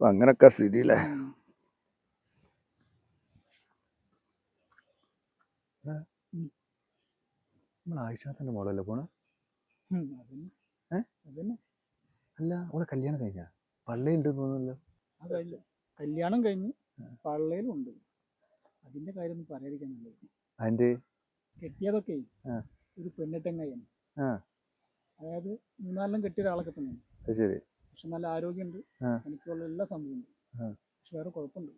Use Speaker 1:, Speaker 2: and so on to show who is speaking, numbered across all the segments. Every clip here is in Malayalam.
Speaker 1: അപ്പൊ അങ്ങനൊക്കെ സ്ഥിതി
Speaker 2: അല്ലേ
Speaker 1: നമ്മൾ ആയിഷാത്തിന്റെ മോളല്ലേ പോണ. അല്ല അവളെ കല്യാണം കഴിഞ്ഞ? പള്ളിയുണ്ട് തോന്നുന്നല്ലോ.
Speaker 2: കല്യാണം കഴിഞ്ഞ് പള്ളയിലും അതിന്റെ കാര്യം ഒന്നും പറയാതിരിക്കാൻ നല്ലത്.
Speaker 1: അതിന്റെ
Speaker 2: കെട്ടിയതൊക്കെ ഒരു പെണ്ണെട്ടങ്ങയാണ്
Speaker 1: ആ.
Speaker 2: അതായത് മൂന്നാലെണ്ണം കെട്ടിയ ഒരാളൊക്കെ
Speaker 1: തന്നെയാണ്. ശരി.
Speaker 2: പക്ഷെ നല്ല ആരോഗ്യമുണ്ട്. എനിക്കുള്ള എല്ലാ സംഭവം
Speaker 1: ആ.
Speaker 2: പക്ഷെ വേറെ കുഴപ്പമുണ്ട്.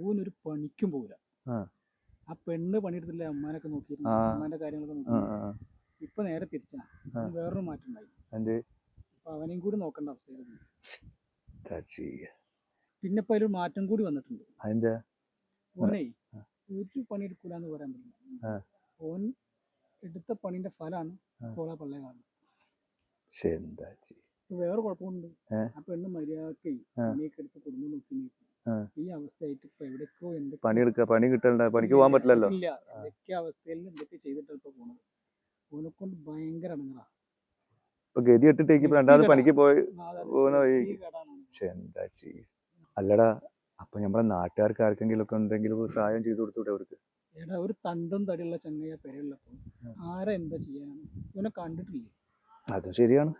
Speaker 2: ഓനൊരു പണിക്കും പോകില്ല
Speaker 1: ആ.
Speaker 2: ആ പെണ്ണ് പണിയെടുത്തില്ല അമ്മാനൊക്കെ നോക്കിയിരുന്നു.
Speaker 1: ആ.
Speaker 2: അമ്മാന്റെ കാര്യങ്ങളൊക്കെ നോക്കി
Speaker 1: ആ, ആ.
Speaker 2: ഇപ്പൊ നേരെ തിരിച്ചാ. വേറൊരു മാറ്റം ഉണ്ടായി. അപ്പൊ അവനെയും കൂടി നോക്കേണ്ട അവസ്ഥയായിരുന്നു. പിന്നെ ഇപ്പൊ അതിലൊരു മാറ്റം കൂടി വന്നിട്ടുണ്ട്. ഓനെ ഒരു പണി എടുക്കൂല എന്ന് പറയാൻ പറ്റില്ല.
Speaker 1: ആ.
Speaker 2: ഓൻ എടുത്ത പണിന്റെ ഫലമാണ്
Speaker 1: ആ.
Speaker 2: കോള പള്ളേ കാണുന്നത് വേറെ കുഴപ്പമുണ്ട്? ആ പെണ്ണ്
Speaker 1: മര്യാദയ്ക്ക്.
Speaker 2: പണിയൊക്കെ എടുത്ത് കുടുംബം നോക്കി. ഈ അവസ്ഥയായിട്ട് ഇപ്പൊ എവിടേക്കോ എന്തൊക്കെ
Speaker 1: പണിയെടുക്ക പണി കിട്ടണ്ട പണിക്ക് പോകാൻ പറ്റില്ലല്ലോ.
Speaker 2: ഇല്ല. എന്തൊക്കെ അവസ്ഥയിൽ എന്തൊക്കെ ചെയ്തിട്ടാണ് ഇപ്പൊ പോണത്. ഓനെ കൊണ്ട് ഭയങ്കര അടങ്ങറ
Speaker 1: ഇപ്പൊ ഗതി ഇട്ടിട്ടേക്ക് രണ്ടാമത് പണിക്ക് പോയി എന്താ ചെയ്യ? അല്ലടാ അപ്പൊ നമ്മളെ നാട്ടുകാർക്ക് ആർക്കെങ്കിലും ഒക്കെ എന്തെങ്കിലും സഹായം ചെയ്തു കൊടുത്തൂടെ അവർക്ക്?
Speaker 2: എടാ ഒരു തണ്ടും തടിയുള്ള ചങ്ങയ പെരയുള്ളപ്പോ ആരെന്താ ചെയ്യാനാണ്? ഇവനെ കണ്ടിട്ടില്ലേ?
Speaker 1: അതും ശരിയാണ്.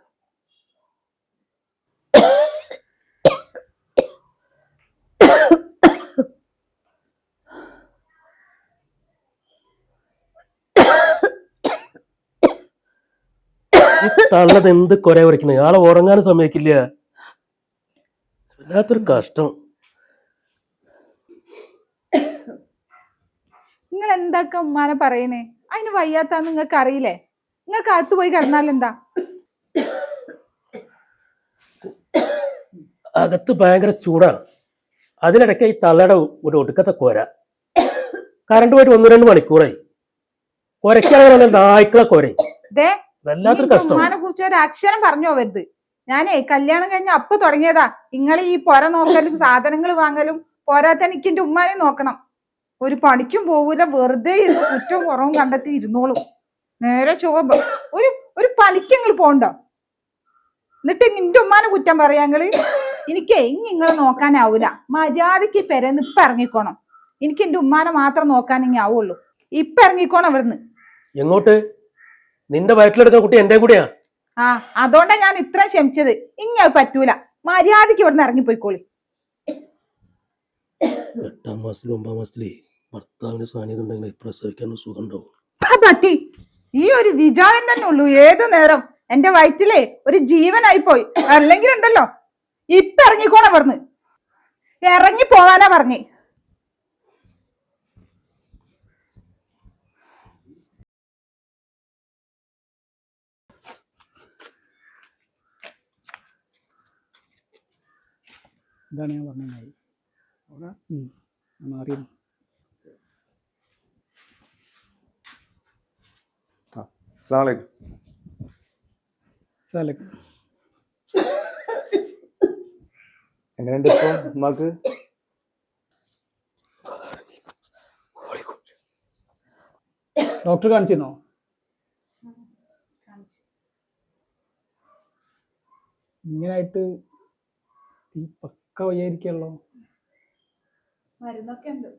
Speaker 3: തള്ളത് എന്ത് കൊര വരയ്ക്കണേ ആളെ ഉറങ്ങാനും സമ്മതിക്കില്ല. വല്ലാത്തൊരു കഷ്ടം.
Speaker 4: നിങ്ങൾ എന്താക്ക ഉമ്മാനെ പറയണേ? അതിന് വയ്യാത്താന്ന് നിങ്ങൾക്ക് അറിയില്ലേ? നിങ്ങൾക്ക് അകത്ത് പോയി കിടന്നാൽ എന്താ?
Speaker 3: അകത്ത് ഭയങ്കര ചൂടാണ് അതിനിടയ്ക്ക് ഈ തള്ളയുടെ ഒരു ഒടുക്കത്തെ കൊര. കറണ്ട് പോയിട്ട് ഒന്ന് രണ്ട് മണിക്കൂറായി. കൊരയ്ക്കാതെ നായ്ക്കളെ
Speaker 4: കൊരയും
Speaker 3: വല്ലാത്തൊരു കഷ്ടം.
Speaker 4: ഉമ്മാനെ കുറിച്ച് ഒരു അക്ഷരം പറഞ്ഞു പോവരുത് ഞാനേ കല്യാണം കഴിഞ്ഞ അപ്പൊ തുടങ്ങിയതാ. നിങ്ങൾ ഈ പൊര നോക്കലും സാധനങ്ങൾ വാങ്ങലും പോരാത്ത എനിക്ക് എന്റെ ഉമ്മാനെ നോക്കണം. ഒരു പണിക്കും പോവൂല വെറുതെ ഇരുന്ന് കുറ്റവും കുറവും കണ്ടെത്തി ഇരുന്നോളും. നേരെ ചോബ ഒരു ഒരു പണിക്ക് നിങ്ങൾ പോണ്ടോ? എന്നിട്ട് നിന്റെ ഉമ്മാനെ കുറ്റം പറയാ നിങ്ങൾ എനിക്ക് ഇനി നിങ്ങളെ നോക്കാനാവൂല. മര്യാദയ്ക്ക് പെരന്ന് ഇപ്പൊ ഇറങ്ങിക്കോണം എനിക്ക് എന്റെ ഉമ്മാനെ മാത്രം നോക്കാൻ ഇനി ആവുള്ളൂ. ഇപ്പൊ ഇറങ്ങിക്കോണം ഇവിടുന്ന്.
Speaker 3: എങ്ങോട്ട്? നിന്റെ വയറ്റിലെടുക്കുന്ന കുട്ടി എന്റെ കൂടെയാ?
Speaker 4: ആ അതുകൊണ്ടാ ഞാൻ ഇത്ര ക്ഷമിച്ചത്. ഇനി അത് പറ്റൂല. മര്യാദയ്ക്ക് ഇവിടുന്ന് ഇറങ്ങിപ്പോയിക്കോളി.
Speaker 3: എട്ടാം മാസത്തിലും ഒമ്പതാം മാസത്തിലേ ഭർത്താവിന് സാന്നിധ്യം ഉണ്ടെങ്കിൽ പ്രസവിക്കാൻ സുഖം ഉണ്ടാവും
Speaker 4: ആ ഈ ഒരു വിചാരം തന്നെ ഉള്ളൂ ഏത് നേരം. എന്റെ വയറ്റിലെ ഒരു ജീവനായി പോയി അല്ലെങ്കിൽ ഉണ്ടല്ലോ ഇപ്പൊ ഇറങ്ങിക്കോണ ഇവിടുന്ന്. ഇറങ്ങി പോവാനാ പറഞ്ഞേ.
Speaker 2: ഇതാണ് ഞാൻ പറഞ്ഞത്. ഉം. മാറി
Speaker 1: അസ്സലാമു അലൈക്കും.
Speaker 2: സ്ഥലക്ക്
Speaker 1: എങ്ങനെയുണ്ട് ഇപ്പൊ ഉമ്മാക്ക്?
Speaker 2: ഡോക്ടർ കാണിച്ചിരുന്നോ? ഇങ്ങനായിട്ട് ഈ പക്ക വയ്യായിരിക്കല്ലോ
Speaker 4: മരുന്നൊക്കെ ഉണ്ട്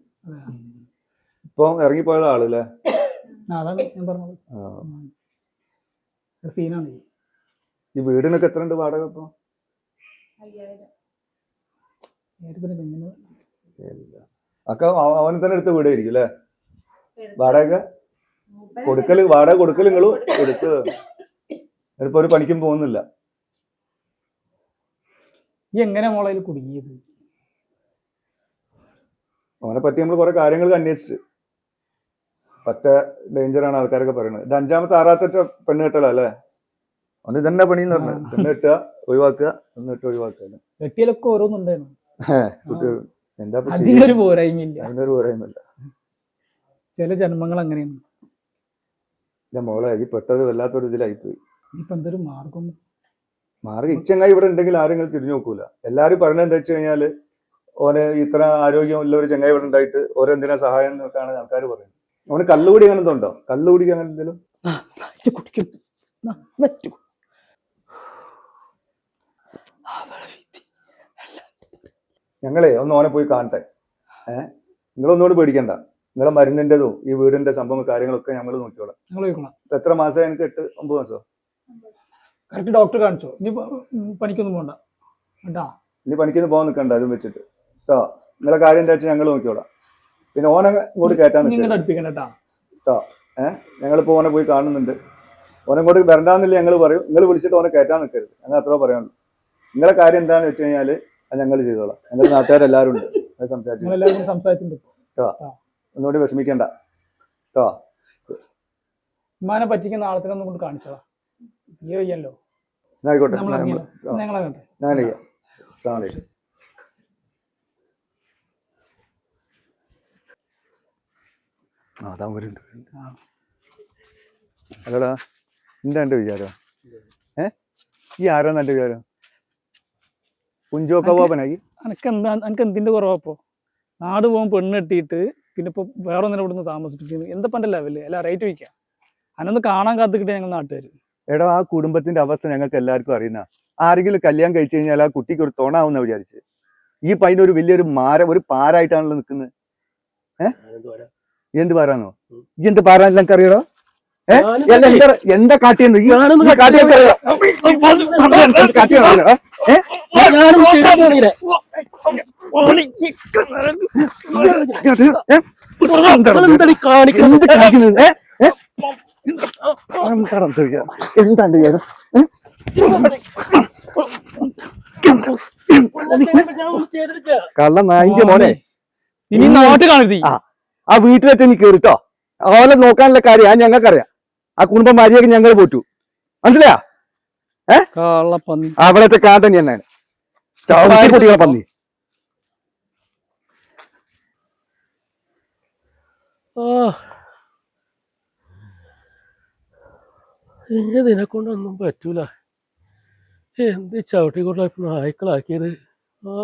Speaker 1: ഇപ്പൊ ഇറങ്ങിപ്പോയ ആളല്ലേ?
Speaker 2: അതാണ് ഞാൻ പറഞ്ഞത്.
Speaker 1: ആ.
Speaker 2: സീനാണ്
Speaker 1: ഈ. വീടിനൊക്കെ എത്ര ഉണ്ട് വാടക ഇപ്പൊ?
Speaker 2: പിന്നെ
Speaker 1: ഇല്ല. അക്ക അവനെ തന്നെ എടുത്ത വീടായിരിക്കും അല്ലേ? വാടക? കൊടുക്കൽ വാടക കൊടുക്കൽ നിങ്ങളും കൊടുത്ത് ഇപ്പൊ ഒരു പണിക്കും പോകുന്നില്ല.
Speaker 2: ഈ എങ്ങനെ മോളെ ഇതിൽ കുടുങ്ങിയത്?
Speaker 1: അവനെ പറ്റി നമ്മൾ കുറെ കാര്യങ്ങൾ അന്വേഷിച്ച്. പറ്റ ഡേഞ്ചറാണ് ആൾക്കാരൊക്കെ പറയുന്നത് ഇത് അഞ്ചാമത്തെ ആറാമത്തെ പെണ്ണ് കെട്ടല അല്ലേ? അവന് ഇതന്നെ പണി എന്ന് പറഞ്ഞു. പെണ്ണ് കെട്ടുക ഒഴിവാക്കുക എന്നിട്ട് ഒഴിവാക്കുക
Speaker 2: കെട്ടിയാലൊക്കെ ഓരോന്നുണ്ടായിരുന്നു.
Speaker 1: എന്താ ഇപ്പൊ?
Speaker 2: അതിനൊരു പോരായ്മയില്ല.
Speaker 1: അതിനൊരു പറയുന്നില്ല
Speaker 2: ചില ജന്മങ്ങൾ അങ്ങനെയാണ്.
Speaker 1: മോളെ ഈ പെട്ടത് വല്ലാത്തൊരു ഇതിലായിപ്പോയി
Speaker 2: ഇനിയിപ്പോ എന്തൊരു മാർഗം?
Speaker 1: മാർഗം ഇച്ചങ്ങ ഇവിടെ ഉണ്ടെങ്കിൽ ആരും ഇങ്ങനെ തിരിഞ്ഞു നോക്കൂല. എല്ലാരും പറഞ്ഞത് എന്താ വെച്ച് കഴിഞ്ഞാൽ ഓന് ഇത്ര ആരോഗ്യമുള്ള ഒരു ചങ്ങായി ഇവിടെ ഉണ്ടായിട്ട് ഓരെന്തിനാ സഹായം എന്നൊക്കെയാണ് ആൾക്കാർ പറയുന്നത്. അവന് കല്ലുകൂടി അങ്ങനെ ഉണ്ടോ? കള്ളുകൂടി അങ്ങനെ എന്തെങ്കിലും?
Speaker 2: കുടിക്കും.
Speaker 1: ഞങ്ങളെ ഒന്ന് ഓനെ പോയി കാണട്ടെ. ഏഹ് നിങ്ങളൊന്നുകൂടി പേടിക്കണ്ട. നിങ്ങളെ മരുന്നിന്റെതും ഈ വീടിന്റെ സംഭവം കാര്യങ്ങളൊക്കെ ഞങ്ങൾ നോക്കിയോളാം എത്ര മാസം എനിക്ക് എട്ട് ഒമ്പത് മാസമോ
Speaker 2: കറക്റ്റ് ഡോക്ടർ കാണിച്ചോ? ഇനി പണിക്കൊന്നും പോകണ്ട കേട്ടാ
Speaker 1: ഇനി പണിക്കൊന്നും പോകാൻ നിൽക്കണ്ട അതും വെച്ചിട്ട്. കേട്ടോ നിങ്ങളെ കാര്യം എന്താ വെച്ചാൽ ഞങ്ങൾ നോക്കിക്കോളാം. പിന്നെ ഓനെ ഇങ്ങോട്ട് കയറ്റാൻ
Speaker 2: നിങ്ങളുടെ
Speaker 1: നിൽക്കുക
Speaker 2: കേട്ടാ. കേട്ടാ
Speaker 1: ഞങ്ങളിപ്പോൾ ഓനെ പോയി കാണുന്നുണ്ട്. ഓനെ ഇങ്ങോട്ട് വരണ്ടാന്നില്ല ഞങ്ങൾ പറയും. നിങ്ങൾ വിളിച്ചിട്ട് ഓനെ കയറ്റാൻ നിൽക്കരുത് ഞങ്ങൾ അത്ര പറയാനുള്ളൂ. നിങ്ങളെ കാര്യം എന്താണെന്ന് വെച്ച് കഴിഞ്ഞാൽ അത് ഞങ്ങൾ ചെയ്തോളാം. ഞങ്ങൾ നാട്ടുകാരെല്ലാവരും ഉണ്ട്. അത് സംസാരിച്ചു.
Speaker 2: സംസാരിച്ചിട്ടുണ്ട് ഇപ്പൊ.
Speaker 1: ഒന്നുകൂടി വിഷമിക്കണ്ട. കേട്ടോ
Speaker 2: ഉമ്മാനെ പറ്റിക്കുന്ന ആളത്തിനൊന്നും കൊണ്ട് കാണിച്ചതാ
Speaker 1: എന്നാ ആയിക്കോട്ടെ
Speaker 2: ഞങ്ങളെ കണ്ടേ
Speaker 1: ആ അതാ വരുന്നുണ്ട് അല്ലടാ എന്താ എന്റെ വിചാരം ഏ? ഈ ആരാന്ന് എന്റെ വിചാരം? കുഞ്ചോ കബാബനായി
Speaker 2: അനക്ക് എനിക്ക് എന്തിന്റെ കുറവാപ്പോ നാട് പോകാൻ പെണ്ണ് കെട്ടിയിട്ട് പിന്നെ ഇപ്പൊ വേറെ ഒന്നിനെ ഇവിടുന്ന് താമസിപ്പിച്ചു എന്താ പണ്ടല്ലേ ലെവൽ അല്ല റേറ്റ് വയ്ക്കാം അതിനൊന്ന് കാണാൻ കാത്തുക്കിട്ടേ ഞങ്ങൾ നാട്ടുകാർ
Speaker 1: എടാ ആ കുടുംബത്തിന്റെ അവസ്ഥ ഞങ്ങൾക്ക് എല്ലാവർക്കും അറിയുന്ന ആരെങ്കിലും കല്യാണം കഴിച്ചു കഴിഞ്ഞാൽ ആ കുട്ടിക്ക് ഒരു തുണാവുന്ന വിചാരിച്ച് ഈ പൈന ഒരു വലിയൊരു മാര ഒരു പാരായിട്ടാണല്ലോ നിൽക്കുന്നത് ഏഹ് എന്ത് പാരാന്നോ ഈ എന്ത് പാരാ എല്ലാം അറിയടോ ഏ? എന്താ കാട്ടിയെന്ന് ഈ ഏ? ഏ?
Speaker 3: എന്താണ്
Speaker 1: വിചാരം? കള്ള നായിന്റെ മോനെ.
Speaker 2: ഇനി നാട്ട് കാണരുത്.
Speaker 1: ആ. വീട്ടിലെത്തി നീ കേറിട്ടോ. അവളെ നോക്കാനുള്ള കാര്യം ആ ഞങ്ങൾക്കറിയാം. ആ കുടുംബം ഭാര്യയൊക്കെ ഞങ്ങൾ പോറ്റു.
Speaker 2: മനസ്സിലാ
Speaker 1: അവിടത്തെ കാട്ടൻ തന്നെ കുട്ടികളെ പന്നി.
Speaker 3: ഇതിനെ കൊണ്ടൊന്നും പറ്റൂല. എന്ത് ചവിട്ടിക്കൊണ്ടാ നായ്ക്കളാക്കിയത്? ആ.